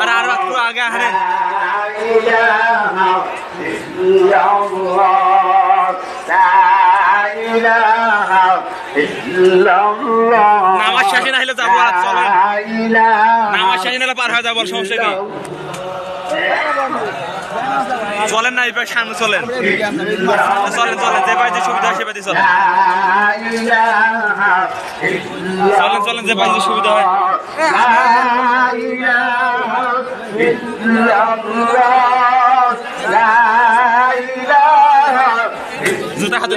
আর আর একটু আগে হারেন নামাজ শেষে না হলে যাব আর চলেন নামাজ শেষে নাহলে পার হয়ে যাব সমস্যা কি? চলেন না, এই পাশে সামনে চলেন। চলেন চলেন, যে পাশে সুবিধা হয় সে পাশে চলেন। চলেন চলেন, যে পাশে সুবিধা হয়। জুতা হাতে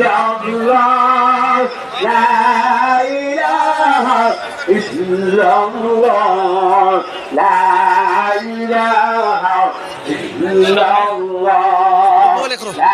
الله لا إله إلا الله. لا الله.